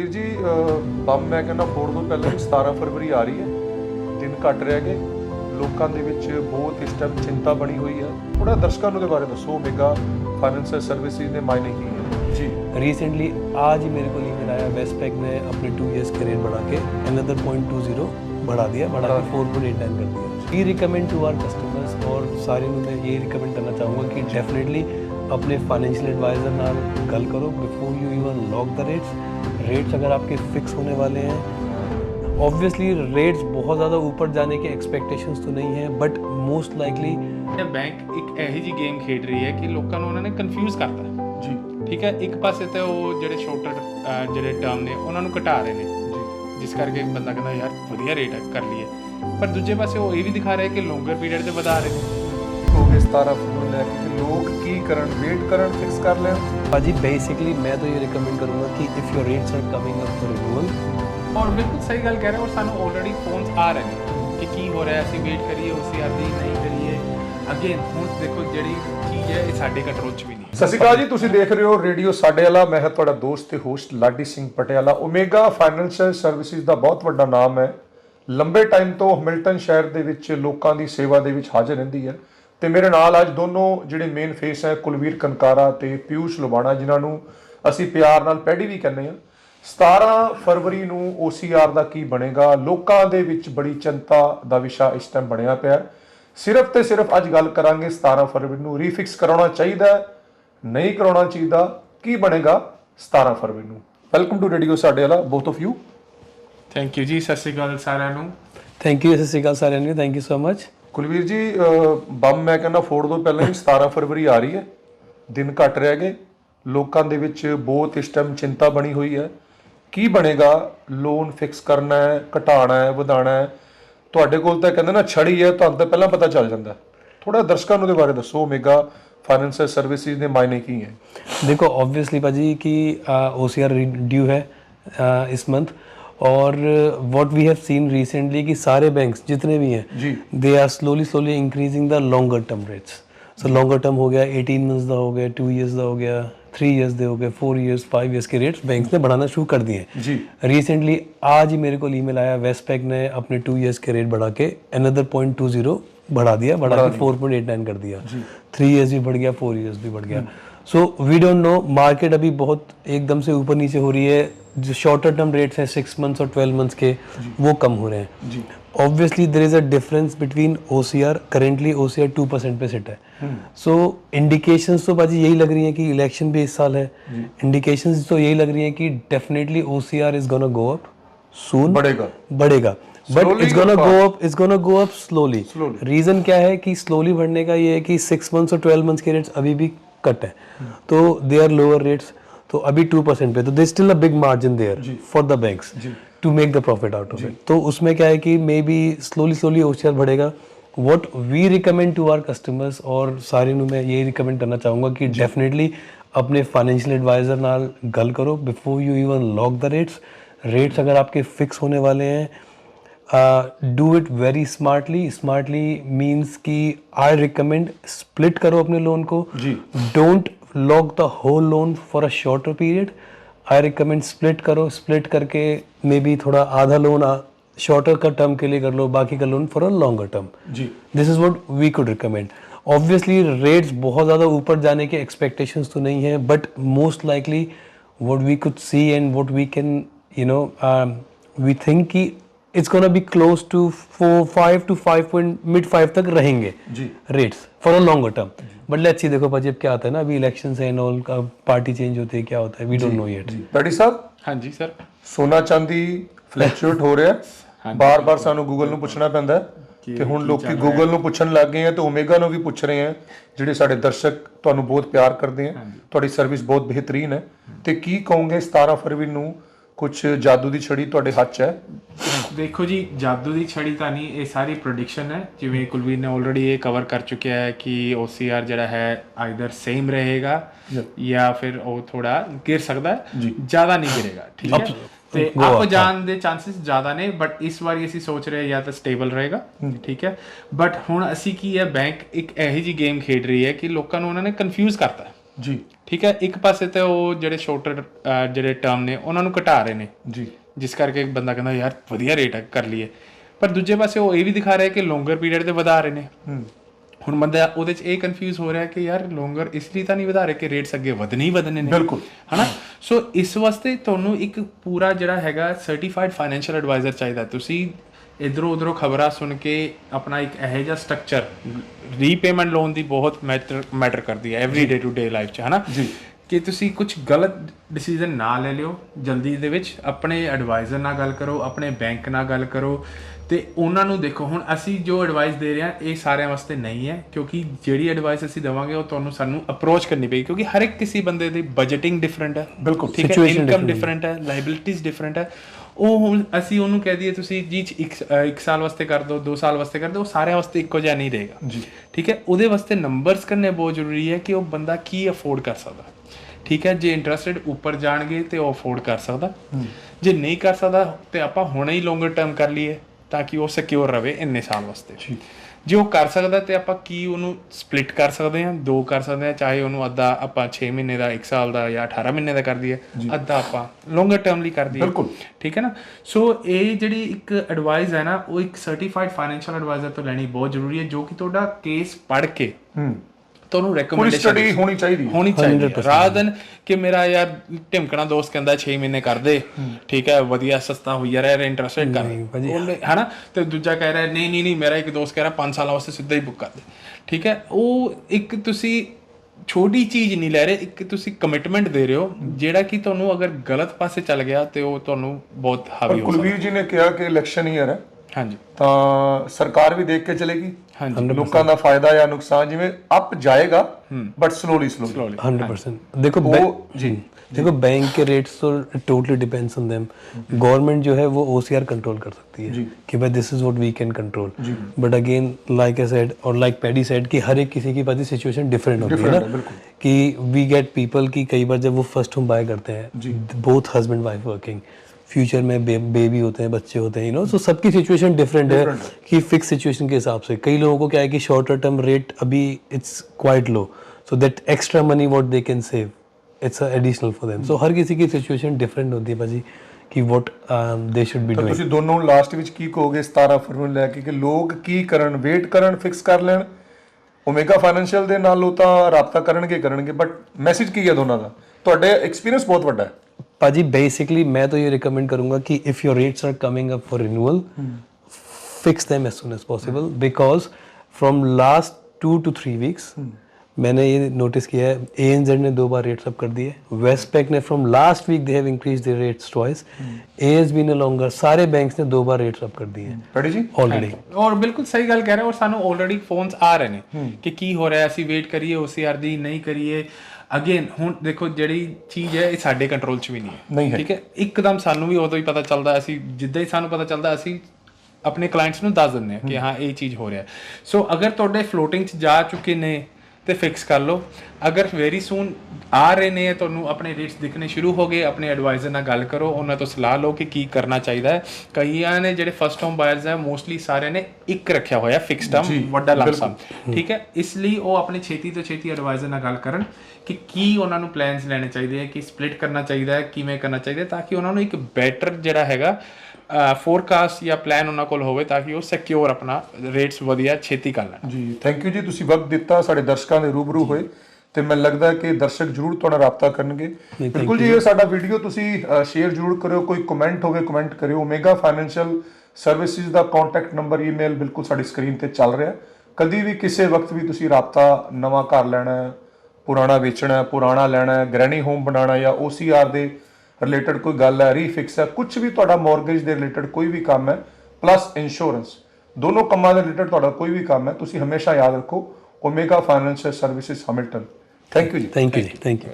ਕੁਲਵੀਰ ਜੀ ਅਹ, ਬੰਬ ਮੈਂ ਕਹਿੰਦਾ ਫੋੜ ਤੋਂ ਪਹਿਲਾਂ ਹੀ 17 ਫਰਵਰੀ ਆ ਰਹੀ ਹੈ ਦਿਨ ਘੱਟ ਰਹਿ ਗਏ ਲੋਕਾਂ ਦੇ ਵਿੱਚ ਬਹੁਤ ਇਸ ਟਾਈਮ ਚਿੰਤਾ ਬਣੀ ਹੋਈ ਹੈ ਥੋੜਾ ਦਰਸ਼ਕਾਂ ਨੂੰ ਦੇ ਬਾਰੇ ਦੱਸੋ ਮੇਗਾ ਫਾਈਨੈਂਸ਼ੀਅਲ ਸਰਵਿਸਿਜ਼ ਦੇ ਮਾਇਨੇ ਕੀ ਹੈ ਜੀ रिसेंटली आज ही मेरे को ईमेल आया वेस्ट पैक ने अपने टू इयर्स के रेट बढ़ा के अनदर पॉइंट टू जीरो बढ़ा दिया बढ़ा के फोर पॉइंट एट नाइन कर दिया ये रिकमेंड टू आर कस्टमर्स और सारे ਨੂੰ मैं ये रिकमेंड करना चाहूँगा कि डेफिनेटली अपने फाइनेंशियल एडवाइजर नाल गल करो before you even lock the rates rates अगर आपके फिक्स होने वाले हैं ऑब्वियसली रेट्स बहुत ज़्यादा ऊपर जाने के एक्सपेक्टेशंस तो नहीं है बट मोस्ट लाइकली ਇਹ ਬੈਂਕ ਇੱਕ ਇਹੋ ਜਿਹੀ ਗੇਮ ਖੇਡ ਰਹੀ ਹੈ ਕਿ ਲੋਕਾਂ ਨੂੰ ਉਹਨਾਂ ਨੇ ਕਨਫਿਊਜ਼ ਕਰਤਾ ਹੈ। ਜੀ ਠੀਕ ਹੈ ਇੱਕ ਪਾਸੇ ਤੇ ਉਹ ਜਿਹੜੇ ਸ਼ਾਰਟਰ ਜਿਹੜੇ ਟਰਮ ਨੇ ਉਹਨਾਂ ਨੂੰ ਘਟਾ ਰਹੇ ਨੇ ਜੀ ਜਿਸ ਕਰਕੇ ਬੰਦਾ ਕਹਿੰਦਾ ਯਾਰ ਵਧੀਆ ਰੇਟ ਹੈ ਕਰ ਲਈਏ ਪਰ ਦੂਜੇ ਪਾਸੇ ਉਹ ਇਹ ਵੀ ਦਿਖਾ ਰਹੇ ਕਿ ਲੌਂਗਰ ਪੀਰੀਅਡ ਤੇ ਵਧਾ ਰਹੇ ਨੇ ਹੋ ਗਏ 17 ਫੋਨ ਲੈ ਕੇ ਲੋਕ ਕੀ ਕਰਨ ਵੇਟ ਕਰਨ ਫਿਕਸ ਕਰ ਲੈਣ? ਭਾਜੀ ਬੇਸਿਕਲੀ ਮੈਂ ਤਾਂ ਇਹ ਰეკਮੈਂਡ ਕਰੂੰਗਾ ਕਿ if your rates are coming up for renewal ਔਰ ਬਿਲਕੁਲ ਸਹੀ ਗੱਲ ਕਹਿ ਰਹੇ ਹੋ ਸਾਨੂੰ ਆਲਰੇਡੀ ਫੋਨਸ ਆ ਰਹੇ ਨੇ ਕਿ ਕੀ ਹੋ ਰਿਹਾ ਅਸੀਂ ਵੇਟ ਕਰੀਏ ਉਸੇ ਆਦੀ ਨਹੀਂ ਕਰੀਏ। ਅਗੇਨ ਹੁਣ ਦੇਖੋ ਜਿਹੜੀ ਚੀਜ਼ ਹੈ ਇਹ ਸਾਡੇ ਕੰਟਰੋਲ 'ਚ ਵੀ ਨਹੀਂ। ਸਤਿ ਸ਼੍ਰੀ ਅਕਾਲ ਜੀ ਤੁਸੀਂ ਦੇਖ ਰਹੇ ਹੋ ਰੇਡੀਓ ਸਾਡੇ ਵਾਲਾ ਮੈਂ ਹਾਂ ਤੁਹਾਡਾ ਦੋਸਤ ਤੇ host Ladi Singh Patiala. Omega financial services ਦਾ ਬਹੁਤ ਵੱਡਾ ਨਾਮ ਹੈ। ਲੰਬੇ ਟਾਈਮ ਤੋਂ ਹਮਿਲਟਨ ਸ਼ਹਿਰ ਦੇ ਵਿੱਚ ਲੋਕਾਂ ਦੀ ਸੇਵਾ ਦੇ ਵਿੱਚ ਹਾਜ਼ਰ ਰਹਿੰਦੀ ਹੈ। ਤੇ ਮੇਰੇ ਨਾਲ ਅੱਜ ਦੋਨੋਂ ਜਿਹੜੇ ਮੇਨ ਫੇਸ ਹੈ ਕੁਲਵੀਰ ਕਨਕਾਰਾ ਤੇ ਪਿਊਸ਼ ਲੁਬਾਣਾ ਜਿਨ੍ਹਾਂ ਨੂੰ ਅਸੀਂ ਪਿਆਰ ਨਾਲ ਪੈੜੀ ਵੀ ਕਹਿੰਦੇ ਆ 17 ਫਰਵਰੀ ਨੂੰ OCR ਦਾ ਕੀ ਬਣੇਗਾ? ਲੋਕਾਂ ਦੇ ਵਿੱਚ ਬੜੀ ਚਿੰਤਾ ਦਾ ਵਿਸ਼ਾ ਇਸ ਟਾਈਮ ਬਣਿਆ ਪਿਆ ਸਿਰਫ ਤੇ ਸਿਰਫ ਅੱਜ ਗੱਲ ਕਰਾਂਗੇ 17 ਫਰਵਰੀ ਨੂੰ। ਰੀਫਿਕਸ ਕਰਾਉਣਾ ਚਾਹੀਦਾ ਨਹੀਂ ਕਰਾਉਣਾ ਚਾਹੀਦਾ ਕੀ ਬਣੇਗਾ 17 ਫਰਵਰੀ ਨੂੰ? ਵੈਲਕਮ ਟੂ ਰੇਡੀਓ ਸਾਡੇ ਵਾਲਾ both of you thank you ਜੀ ਸਤਿ ਸ਼੍ਰੀ ਅਕਾਲ ਸਾਰਿਆਂ ਨੂੰ। ਥੈਂਕ ਯੂ ਸਤਿ ਸ਼੍ਰੀ ਅਕਾਲ ਸਾਰਿਆਂ ਨੂੰ thank you so much Kulvir ji ਬੰਮ ਮੈਂ ਕਹਿੰਦਾ ਫੋੜ ਤੋਂ ਪਹਿਲਾਂ ਹੀ 17 ਫਰਵਰੀ ਆ ਰਹੀ ਹੈ। ਦਿਨ ਘਟ ਰਹਿ ਗਏ। ਲੋਕਾਂ ਦੇ ਵਿੱਚ ਬਹੁਤ ਇਸ ਟਾਈਮ ਚਿੰਤਾ ਬਣੀ ਹੋਈ ਹੈ। ਕੀ ਬਣੇਗਾ? ਲੋਨ ਫਿਕਸ ਕਰਨਾ ਹੈ ਘਟਾਣਾ ਹੈ ਵਧਾਣਾ ਹੈ। ਤੁਹਾਡੇ ਕੋਲ ਤਾਂ ਕਹਿੰਦੇ ਨਾ ਛੜੀ ਹੈ, ਤੁਹਾਨੂੰ ਤਾਂ ਪਹਿਲਾਂ ਪਤਾ ਚੱਲ ਜਾਂਦਾ ਥੋੜਾ ਦਰਸ਼ਕਾਂ ਨੂੰ ਦੇ ਬਾਰੇ ਦੱਸੋ ਮੇਗਾ ਫਾਈਨੈਂਸ਼ੀਅਲ ਸਰਵਿਸਿਜ਼ ਦੇ ਮਾਇਨੇ ਕੀ ਹੈ? ਦੇਖੋ ਆਬਵੀਅਸਲੀ ਭਾਜੀ, ਕਿ ਓਸੀਆਰ ਡਿਊ ਹੈ ਇਸ ਮੰਥ और what we have seen recently कि सारे बैंक्स जितने भी हैं they are slowly slowly increasing the longer term rates so longer term हो गया 18 मंथ्स का हो गया 2 इयर्स का हो गया 3 इयर्स दे हो गए 4 इयर्स 5 इयर्स के रेट्स बैंक्स ने बढ़ाना शुरू कर दिए रिसेंटली आज ही मेरे को ईमेल आया वेस्ट पैक ने अपने टू ईयर्स के रेट बढ़ा के अनदर पॉइंट टू ज़ीरो बढ़ा दिया बढ़ा के फोर पॉइंट एट नाइन कर दिया। थ्री ईयर्स भी बढ़ गया फोर ईयर्स भी बढ़ गया। So we don't know market अभी बहुत एकदम से ऊपर नीचे हो रही है। जो शॉर्टर टर्म रेट्स हैं सिक्स मंथ्स और ट्वेल्व मंथ्स के वो कम हो रहे हैं। Obviously there is a difference between O C R currently O C R two percent पे सिट है। सो इंडिकेशन तो बाजी यही लग रही हैं कि इलेक्शन भी इस साल है। इंडिकेशन तो यही लग रही हैं कि definitely O C R is gonna go up soon बढ़ेगा। बढ़ेगा। But it's gonna go up it's gonna go up slowly reason क्या है कि स्लोली बढ़ने का ये है कि सिक्स मंथ्स और ट्वेल्व मंथ्स के रेट्स अभी भी कट है। तो दे आर लोअर रेट्स तो अभी टू परसेंट पे तो they still a big margin there for the banks to make the profit out of it तो उसमें क्या है कि may be slowly slowly OCR बढ़ेगा। What we recommend to our customers और सारे नु मैं यही रिकमेंड करना चाहूँगा कि डेफिनेटली अपने फाइनेंशियल एडवाइजर नाल गल करो before you even lock the rates rates अगर आपके फिक्स होने वाले हैं do it very smartly smartly means कि आई रिकमेंड स्प्लिट करो अपने लोन को जी don't lock the whole loan for a shorter period I recommend split करो स्प्लिट करके मे बी थोड़ा आधा लोन शॉर्टर का टर्म के लिए कर लो बाकी का loan for a longer term ji this is what we could recommend obviously rates बहुत ज़्यादा ऊपर जाने के एक्सपेक्टेशंस तो नहीं है but most likely what we could see and what we can you know we think कि it's gonna be close to four five to five point mid five तक रहेंगे जी rates for a longer term but let's see देखो भाजी अब क्या आता है ना अभी इलेक्शन एंड ऑल का पार्टी चेंज होती है क्या होता है we don't know yet Paddy ਸਾਹਿਬ ਹਾਂਜੀ ਸਰ ਸੋਨਾ ਚਾਂਦੀ ਫਲਕਚੁਏਟ ਹੋ ਰਿਹਾ ਹੈ ਬਾਰ-ਬਾਰ ਸਾਨੂੰ ਗੂਗਲ ਨੂੰ ਪੁੱਛਣਾ ਪੈਂਦਾ ਹੈ ਤੇ ਹੁਣ ਲੋਕੀ ਗੂਗਲ ਨੂੰ ਪੁੱਛਣ ਲੱਗ ਗਏ ਆ ਤੇ ਓਮੇਗਾ ਨੂੰ ਵੀ ਪੁੱਛ ਰਹੇ ਆ ਜਿਹੜੇ ਸਾਡੇ ਦਰਸ਼ਕ ਤੁਹਾਨੂੰ ਬਹੁਤ ਪਿਆਰ ਕਰਦੇ ਆ ਤੁਹਾਡੀ ਸਰਵਿਸ ਬਹੁਤ ਬਿਹਤਰੀਨ ਹੈ ਤੇ ਕੀ ਕਹੋਗੇ 17 ਫਰਵਰੀ ਨੂੰ ਕੁਝ ਜਾਦੂ ਦੀ ਛੜੀ ਤੁਹਾਡੇ ਹੱਥ 'ਚ ਹੈ? ਦੇਖੋ ਜੀ ਜਾਦੂ ਦੀ ਛੜੀ ਤਾਂ ਨਹੀਂ ਇਹ ਸਾਰੀ ਪ੍ਰੈਡਿਕਸ਼ਨ ਹੈ। ਜਿਵੇਂ ਕੁਲਵੀਰ ਨੇ ਆਲਰੇਡੀ ਇਹ ਕਵਰ ਕਰ ਚੁੱਕਿਆ ਹੈ ਕਿ OCR ਜਿਹੜਾ ਹੈ ਆਈਦਰ ਸੇਮ ਰਹੇਗਾ ਜਾਂ ਫਿਰ ਉਹ ਥੋੜਾ ਗਿਰ ਸਕਦਾ ਹੈ। ਜ਼ਿਆਦਾ ਨਹੀਂ ਗਿਰੇਗਾ ਠੀਕ ਹੈ? ਤੇ ਅਪ ਜਾਣ ਦੇ ਚਾਂਸਸ ਜ਼ਿਆਦਾ ਨੇ ਬਟ ਇਸ ਵਾਰੀ ਅਸੀਂ ਸੋਚ ਰਹੇ ਹਾਂ ਜਾਂ ਤਾਂ ਸਟੇਬਲ ਰਹੇਗਾ ਠੀਕ ਹੈ? ਬਟ ਹੁਣ ਅਸੀਂ ਕੀ ਹੈ ਬੈਂਕ ਇੱਕ ਇਹੋ ਜਿਹੀ ਗੇਮ ਖੇਡ ਰਹੀ ਹੈ ਕਿ ਲੋਕਾਂ ਨੂੰ ਉਹਨਾਂ ਨੇ ਕਨਫਿਊਜ਼ ਕਰਤਾ ਹੈ। ਜੀ। ਠੀਕ ਹੈ ਇੱਕ ਪਾਸੇ ਤੇ ਉਹ ਜਿਹੜੇ ਸ਼ਾਰਟਰ ਜਿਹੜੇ ਟਰਮ ਨੇ ਉਹਨਾਂ ਨੂੰ ਘਟਾ ਰਹੇ ਨੇ। ਜੀ। ਜਿਸ ਕਰਕੇ ਬੰਦਾ ਕਹਿੰਦਾ ਯਾਰ ਵਧੀਆ ਰੇਟ ਹੈ ਕਰ ਲਈਏ। ਪਰ ਦੂਜੇ ਪਾਸੇ ਉਹ ਇਹ ਵੀ ਦਿਖਾ ਰਿਹਾ ਕਿ ਲੋਂਗਰ ਪੀਰੀਅਡ ਤੇ ਵਧਾ ਰਹੇ ਨੇ। ਹੂੰ। ਹੁਣ ਬੰਦਾ ਉਹਦੇ 'ਚ ਇਹ ਕਨਫਿਊਜ਼ ਹੋ ਰਿਹਾ ਕਿ ਯਾਰ ਲੋਂਗਰ ਇਸ ਲਈ ਤਾਂ ਨਹੀਂ ਵਧਾ ਰਹੇ ਕਿ ਰੇਟਸ ਅੱਗੇ ਵਧਣੇ ਹੀ ਵਧਣੇ ਨੇ? ਬਿਲਕੁਲ। ਹਨਾ? ਸੋ ਇਸ ਵਾਸਤੇ ਤੁਹਾਨੂੰ ਇੱਕ ਪੂਰਾ ਜਿਹੜਾ ਹੈਗਾ ਸਰਟੀਫਾਈਡ ਫਾਈਨੈਂਸ਼ੀਅਲ ਐਡਵਾਈਜ਼ਰ ਚਾਹੀਦਾ। ਤੁਸੀਂ ਇਧਰੋਂ ਉਧਰੋਂ ਖਬਰਾਂ ਸੁਣ ਕੇ ਆਪਣਾ ਇੱਕ ਇਹੋ ਜਿਹਾ ਸਟਰਕਚਰ ਰੀਪੇਮੈਂਟ ਲੋਨ ਦੀ ਬਹੁਤ ਮੈਟਰ ਮੈਟਰ ਕਰਦੀ ਹੈ every day to day life 'ਚ ਹਨਾ? ਜੀ। ਕਿ ਤੁਸੀਂ ਕੁਝ ਗਲਤ ਡਿਸੀਜਨ ਨਾ ਲੈ ਲਿਓ ਜਲਦੀ ਦੇ ਵਿੱਚ ਆਪਣੇ ਐਡਵਾਈਜ਼ਰ ਨਾਲ ਗੱਲ ਕਰੋ ਆਪਣੇ ਬੈਂਕ ਨਾਲ ਗੱਲ ਕਰੋ ਤੇ ਉਹਨਾਂ ਨੂੰ ਦੇਖੋ ਹੁਣ ਅਸੀਂ ਜੋ ਐਡਵਾਈਸ ਦੇ ਰਹੇ ਹਾਂ ਇਹ ਸਾਰਿਆਂ ਵਾਸਤੇ ਨਹੀਂ ਹੈ ਕਿਉਂਕਿ ਜਿਹੜੀ ਐਡਵਾਈਸ ਅਸੀਂ ਦੇਵਾਂਗੇ ਉਹ ਤੁਹਾਨੂੰ ਸਾਨੂੰ ਅਪਰੋਚ ਕਰਨੀ ਪਏਗੀ ਕਿਉਂਕਿ ਹਰ ਇੱਕ ਕਿਸੇ ਬੰਦੇ ਦੀ ਬਜਟਿੰਗ ਡਿਫਰੈਂਟ ਹੈ ਬਿਲਕੁਲ, ਠੀਕ ਹੈ? situation ਇਨਕਮ ਡਿਫਰੈਂਟ ਹੈ। ਲਾਇਬਿਲਿਟੀਜ਼ ਡਿਫਰੈਂਟ ਹੈ। ਉਹ ਹੁਣ ਅਸੀਂ ਉਹਨੂੰ ਕਹਿ ਦਈਏ ਤੁਸੀਂ ਜੀ ਇੱਕ ਸਾਲ ਵਾਸਤੇ ਕਰ ਦਿਓ 2 ਸਾਲ ਵਾਸਤੇ ਕਰ ਦਿਓ ਉਹ ਸਾਰਿਆਂ ਵਾਸਤੇ ਇੱਕੋ ਜਿਹਾ ਨਹੀਂ ਰਹੇਗਾ। ਜੀ। ਠੀਕ ਹੈ? ਉਹਦੇ ਵਾਸਤੇ ਨੰਬਰਸ ਕਰਨੇ ਬਹੁਤ ਜ਼ਰੂਰੀ ਹੈ ਕਿ ਉਹ ਬੰਦਾ ਕੀ ਅਫੋਰਡ ਕਰ ਸਕਦਾ। ਠੀਕ ਹੈ? ਜੇ ਇੰਟਰਸਟਿਡ ਉੱਪਰ ਜਾਣਗੇ ਤੇ ਉਹ ਅਫੋਰਡ ਕਰ ਸਕਦਾ। ਜੇ ਨਹੀਂ ਕਰ ਸਕਦਾ ਤੇ ਆਪਾਂ ਹੁਣੇ ਹੀ ਲੌਂਗਰ ਟਰਮ ਕਰ ਲਈਏ ਤਾਂ ਕਿ ਉਹ ਸਿਕਿਉਰ ਰਵੇ ਇੰਨੇ ਸਾਲ ਵਾਸਤੇ। ਜੇ ਉਹ ਕਰ ਸਕਦਾ ਤੇ ਆਪਾਂ ਕੀ ਉਹਨੂੰ ਸਪਲਿਟ ਕਰ ਸਕਦੇ ਹਾਂ ਦੋ ਕਰ ਸਕਦੇ ਹਾਂ ਚਾਹੇ ਉਹਨੂੰ ਅੱਧਾ ਆਪਾਂ 6 ਮਹੀਨੇ ਦਾ 1 ਸਾਲ ਦਾ ਜਾਂ 18 ਮਹੀਨੇ ਦਾ ਕਰ ਦਈਏ ਅੱਧਾ ਆਪਾਂ ਲੌਂਗਰ ਟਰਮ ਲਈ ਕਰ ਦਈਏ। ਬਿਲਕੁਲ। ਠੀਕ ਹੈ ਨਾ? ਸੋ ਇਹ ਜਿਹੜੀ ਇੱਕ ਐਡਵਾਈਸ ਹੈ ਨਾ ਉਹ ਇੱਕ ਸਰਟੀਫਾਈਡ ਫਾਈਨੈਂਸ਼ੀਅਲ ਐਡਵਾਈਜ਼ਰ ਤੋਂ ਲੈਣੀ ਬਹੁਤ ਜ਼ਰੂਰੀ ਹੈ ਜੋ ਕਿ ਤੁਹਾਡਾ ਕੇਸ ਪੜ੍ਹ ਕੇ ਹੂੰ। ਤੁਹਾਨੂੰ ਪੂਰੀ ਰეკਮੈਂਡੇਸ਼ਨ ਸਟੱਡੀ ਹੋਣੀ ਚਾਹੀਦੀ ਹੈ। ਹੋਣੀ ਚਾਹੀਦੀ ਹੈ। ਰਾਦਨ ਕਿ ਮੇਰਾ ਯਾਰ ਢਿਮਕਣਾ ਦੋਸਤ ਕਹਿੰਦਾ 6 ਮਹੀਨੇ ਕਰ ਦੇ। ਠੀਕ ਹੈ ਵਧੀਆ ਸਸਤਾ ਹੋਈ ਜਾ ਰਿਹਾ ਇੰਟਰਸਟਡ ਕਰ। ਉਹਨੇ ਹਨਾ? ਤੇ ਦੂਜਾ ਕਹਿ ਰਿਹਾ ਨਹੀਂ ਨਹੀਂ ਨਹੀਂ ਮੇਰਾ ਇੱਕ ਦੋਸਤ ਕਹਿ ਰਿਹਾ 5 ਸਾਲਾਂ ਵਾਸਤੇ ਸਿੱਧਾ ਹੀ ਬੁੱਕ ਕਰ ਦੇ। ਠੀਕ ਹੈ? ਉਹ ਇੱਕ ਤੁਸੀਂ ਛੋਟੀ ਚੀਜ਼ ਨਹੀਂ ਲੈ ਰਹੇ ਇੱਕ ਤੁਸੀਂ ਕਮਿਟਮੈਂਟ ਦੇ ਰਹੇ ਹੋ ਜਿਹੜਾ ਕਿ ਤੁਹਾਨੂੰ ਅਗਰ ਗਲਤ ਪਾਸੇ ਚੱਲ ਗਿਆ ਤੇ ਉਹ ਤੁਹਾਨੂੰ ਬਹੁਤ ਹਾਵੀ ਹੋ ਕੁਲਵੀਰ ਜੀ ਨੇ ਕਿਹਾ ਕਿ ਇਲੈਕਸ਼ਨ ਈਅਰ ਹੈ। ਹਾਂਜੀ ਤਾਂ ਸਰਕਾਰ ਵੀ ਦੇਖ ਕੇ ਚਲੇਗੀ ਹਾਂਜੀ ਲੋਕਾਂ ਦਾ ਫਾਇਦਾ ਜਾਂ ਨੁਕਸਾਨ ਜਿਵੇਂ ਅਪ ਜਾਏਗਾ but slowly slowly slowly. Hundred percent देखो वो बैंक- जी देखो बैंक के रेट्स तो totally depends on them government जो है वो ओसीआर कंट्रोल कर सकती है कि भाई this is what we can control but again like I said और लाइक पैडी सेड कि हर एक किसी की पास सिचुएशन डिफरेंट होती है ना कि वी गेट पीपल की कई बार जब वो फर्स्ट होम बाय करते हैं both husband wife working future में बे, बेबी होते हैं बच्चे होते हैं यू नो सो सबकी सिचुएशन डिफरेंट है कि फिक्स सिचुएशन के हिसाब से कई लोगों को क्या है कि शॉर्टर टर्म रेट अभी it's quite low so that extra money what they can save it's additional for them so हर किसी की सिचुएशन डिफरेंट होती है भाजी कि व्हाट दे शुड बी ਤਾਂ डूइंग ਤੁਸੀਂ ਦੋਨੋਂ ਲਾਸਟ ਵਿੱਚ ਕੀ ਕਹੋਗੇ 17 ਫਰਵਰੀ ਨੂੰ ਲੈ ਕੇ ਕਿ ਲੋਕ ਕੀ ਕਰਨ ਵੇਟ ਕਰਨ ਫਿਕਸ ਕਰ ਲੈਣ ਓਮੇਗਾ ਫਾਈਨੈਂਸ਼ੀਅਲ ਦੇ ਨਾਲ ਉਹ ਤਾਂ ਰਾਬਤਾ ਕਰਨਗੇ ਕਰਨਗੇ ਬਟ ਮੈਸੇਜ ਕੀ ਹੈ ਦੋਨਾਂ ਦਾ ਤੁਹਾਡੇ ਐਕਸਪੀਰੀਅੰਸ ਬਹੁਤ ਵੱਡਾ ਹੈ पाजी बेसिकली मैं तो ये रिकमेंड करूँगा कि if your rates are coming up for renewal fix them as soon as possible because from last two two three weeks मैंने ये नोटिस किया है ए एन जेड ने दो बार रेट्स अप कर दिए वेस्ट वेस्टपैक ने from last week they have increase their rates twice A S B ने लॉन्गर सारे बैंक्स ने दो बार रेट्स अप कर दिए hmm. हैं ऑलरेडी और बिल्कुल सही गल कह रहे हैं और सानू ऑलरेडी फोन्स आ रहे हैं hmm. कि की हो रहा है ऐसी वेट करिए ओसीआर दी नहीं करिए। ਅਗੇਨ ਹੁਣ ਦੇਖੋ ਜਿਹੜੀ ਚੀਜ਼ ਹੈ ਇਹ ਸਾਡੇ ਕੰਟਰੋਲ 'ਚ ਵੀ ਨਹੀਂ ਹੈ। ਠੀਕ ਹੈ? ਇੱਕਦਮ ਸਾਨੂੰ ਵੀ ਉਦੋਂ ਹੀ ਪਤਾ ਚੱਲਦਾ ਅਸੀਂ ਜਿੱਦਾਂ ਹੀ ਸਾਨੂੰ ਪਤਾ ਚੱਲਦਾ ਅਸੀਂ ਆਪਣੇ ਕਲਾਇੰਟਸ ਨੂੰ ਦੱਸ ਦਿੰਦੇ ਹਾਂ ਕਿ ਹਾਂ। ਇਹ ਚੀਜ਼ ਹੋ ਰਿਹਾ। ਸੋ ਅਗਰ ਤੁਹਾਡੇ ਫਲੋਟਿੰਗ 'ਚ ਜਾ ਚੁੱਕੇ ਨੇ ਤੇ ਫਿਕਸ ਕਰ ਲਓ। ਅਗਰ ਵੈਰੀ ਸੂਨ ਆ ਰਹੇ ਨੇ ਤੁਹਾਨੂੰ ਆਪਣੇ ਰੇਟਸ ਦਿਖਣੇ ਸ਼ੁਰੂ ਹੋ ਗਏ ਆਪਣੇ ਐਡਵਾਈਜ਼ਰ ਨਾਲ ਗੱਲ ਕਰੋ ਉਹਨਾਂ ਤੋਂ ਸਲਾਹ ਲਓ ਕਿ ਕੀ ਕਰਨਾ ਚਾਹੀਦਾ ਹੈ। ਕਈਆਂ ਨੇ ਜਿਹੜੇ ਫਸਟ ਹੋਮ ਬਾਇਰਸ ਹੈ ਮੋਸਟਲੀ ਸਾਰਿਆਂ ਨੇ ਇੱਕ ਰੱਖਿਆ ਹੋਇਆ ਫਿਕਸ ਟਰਮ ਵੱਡਾ ਲੰਸਮ ਠੀਕ ਹੈ? ਇਸ ਲਈ ਉਹ ਆਪਣੇ ਛੇਤੀ ਤੋਂ ਛੇਤੀ ਐਡਵਾਈਜ਼ਰ ਨਾਲ ਗੱਲ ਕਰਨ ਕਿ ਕੀ ਉਹਨਾਂ ਨੂੰ ਪਲਾਨਸ ਲੈਣੇ ਚਾਹੀਦੇ ਹੈ ਕਿ ਸਪਲਿਟ ਕਰਨਾ ਚਾਹੀਦਾ ਹੈ ਕਿਵੇਂ ਕਰਨਾ ਚਾਹੀਦਾ ਹੈ ਤਾਂ ਕਿ ਉਹਨਾਂ ਨੂੰ ਇੱਕ ਬੈਟਰ ਜਿਹੜਾ ਹੈਗਾ ਫੋਰਕਾਸਟ ਜਾਂ ਪਲਾਨ ਉਹਨਾਂ ਕੋਲ ਹੋਵੇ ਤਾਂ ਕਿ ਉਹ ਸਿਕਿਉਰ ਆਪਣਾ ਰੇਟਸ ਵਧੀਆ ਛੇਤੀ ਕਰ ਲੈਣ। ਜੀ ਥੈਂਕ ਯੂ ਜੀ ਤੁਸੀਂ ਵਕਤ ਦਿੱਤਾ ਸਾਡੇ ਦਰਸ਼ਕਾਂ ਦੇ ਰੂਬਰੂ ਹੋਏ ਤੇ ਮੈਨੂੰ ਲੱਗਦਾ ਕਿ ਦਰਸ਼ਕ ਜਰੂਰ ਤੁਹਾਡਾ ਰਾਬਤਾ ਕਰਨਗੇ। ਬਿਲਕੁਲ ਜੀ ਇਹ ਸਾਡਾ ਵੀਡੀਓ ਤੁਸੀਂ ਸ਼ੇਅਰ ਜਰੂਰ ਕਰਿਓ ਕੋਈ ਕਮੈਂਟ ਹੋਵੇ ਕਮੈਂਟ ਕਰਿਓ। ਓਮੇਗਾ ਫਾਈਨੈਂਸ਼ੀਅਲ ਸਰਵਿਸਿਜ਼ ਦਾ ਕੰਟੈਕਟ ਨੰਬਰ ਈਮੇਲ ਬਿਲਕੁਲ ਸਾਡੀ ਸਕਰੀਨ ਤੇ ਚੱਲ ਰਿਹਾ। ਕਦੀ ਵੀ ਕਿਸੇ ਵਕਤ ਵੀ ਤੁਸੀਂ ਰਾਬਤਾ ਨਵਾਂ ਘਰ ਲੈਣਾ ਹੈ ਪੁਰਾਣਾ ਵੇਚਣਾ ਹੈ ਪੁਰਾਣਾ ਲੈਣਾ ਹੈ ਗ੍ਰੈਣੀ ਹੋਮ ਬਣਾਉਣਾ ਜਾਂ OCR ਦੇ ਰਿਲੇਟਡ ਕੋਈ ਗੱਲ ਹੈ ਰੀਫਿਕਸ ਹੈ ਕੁਝ ਵੀ ਤੁਹਾਡਾ ਮਾਰਗੇਜ ਦੇ ਰਿਲੇਟਡ ਕੋਈ ਵੀ ਕੰਮ ਹੈ ਪਲੱਸ ਇੰਸ਼ੋਰੈਂਸ ਦੋਨੋਂ ਕੰਮਾਂ ਦੇ ਰਿਲੇਟਡ ਤੁਹਾਡਾ ਕੋਈ ਵੀ ਕੰਮ ਹੈ ਤੁਸੀਂ ਹਮੇਸ਼ਾ ਯਾਦ ਰੱਖੋ Omega financial services Hamilton thank you ਜੀ। ਥੈਂਕ ਯੂ ਜੀ ਥੈਂਕ ਯੂ